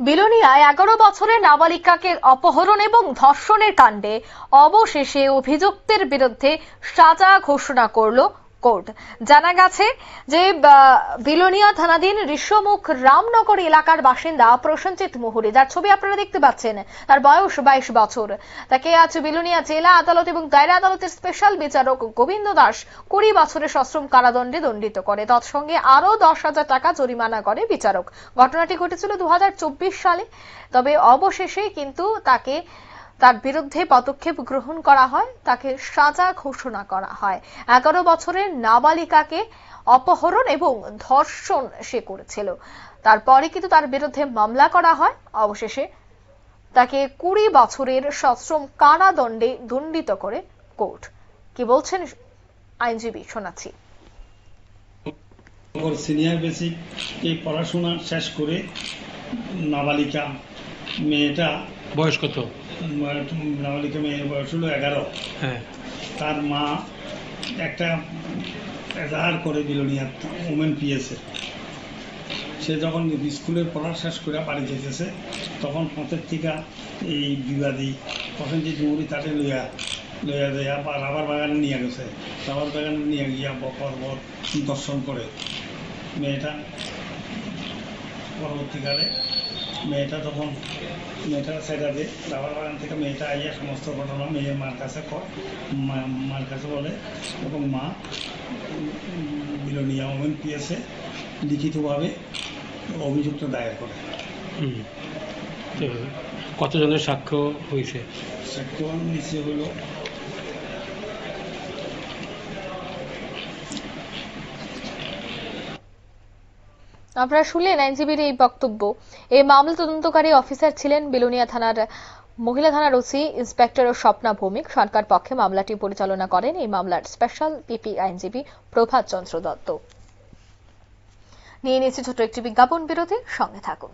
বিলোনিয়ায় এগারো বছরের নাবালিকাকে অপহরণ এবং ধর্ষণের কাণ্ডে অবশেষে অভিযুক্তের বিরুদ্ধে সাজা ঘোষণা করল কোর্ট। জানা গেছে যে বিলোনিয়া থানাধীন ঋষ্যমুখ রামনগর এলাকার বাসিন্দা প্রসেনজিৎ মুহুরি, যার ছবি আপনারা দেখতে পাচ্ছেন, তার বয়স বাইশ বছর। তাকে আজ বিলোনিয়া জেলা আদালত এবং দায়রা আদালতের স্পেশাল বিচারক গোবিন্দ দাস কুড়ি বছরের সশ্রম কারাদণ্ডে দণ্ডিত করে। তৎসঙ্গে আরও দশ হাজার টাকা জরিমানা করে বিচারক। ঘটনাটি ঘটেছিল দু হাজার চব্বিশ সালে। তবে অবশেষে কিন্তু তাকে তার বিরুদ্ধে পদক্ষেপ গ্রহণ করা হয়, তাকে সাজা ঘোষণা করা হয়। এগারো বছরের নাবালিকাকে অপহরণ এবং ধর্ষণ সে করেছিল। তারপরে কিন্তু তার বিরুদ্ধে মামলা করা হয়। অবশেষে তাকে কুড়ি বছরের সশ্রম কারাদণ্ডে দণ্ডিত করে কোর্ট। কি বলছেন আইনজীবী? শোনাচ্ছি। সিনিয়র বেসিক পড়াশোনা শেষ করে নাবালিকা মেয়েটা বয়স কত? নাবালিকা মেয়ের বয়স হলো এগারো। হ্যাঁ। তার মা একটা এজাহার করে বিলোনিয়া ওমেন পিএসে সে যখন স্কুলের পড়া শেষ করে বাড়ি যেতেছে তখন পথের থেকে এই বিবাদী প্রসেনজিৎ মুড়ি তাকে লইয়া লইয়া দেয়া বা রাবার বাগানে নিয়ে গেছে। রাবার বাগানে নিয়ে গিয়া বকর বর দর্শন করে। মেয়েটা পরবর্তীকালে মেয়েটা তখন মেয়েটা সেটা দিয়ে বাবার বাগান থেকে মেয়েটা আইয়া সমস্ত ঘটনা মেয়ের মার কাছে মার কাছে বলে। এবং মা বিল ওমেন পিএসে লিখিতভাবে অভিযুক্ত দায়ের করে। কতজনের সাক্ষ্য হয়েছে? সাক্ষ্য নিচে হলো আপনারা শুনলেন আইনজীবীর এই বক্তব্য। এই মামলা তদন্তকারী অফিসার ছিলেন বিলোনিয়া থানার মহিলা থানার ওসি ইন্সপেক্টর ও স্বপ্না ভৌমিক। সরকার পক্ষে মামলাটি পরিচালনা করেন এই মামলার স্পেশাল পিপি আইনজীবী প্রভাত চন্দ্র দত্ত। নিয়ে নিয়েছে ছোট একটি বিজ্ঞাপন বিরতি সঙ্গে থাকুন।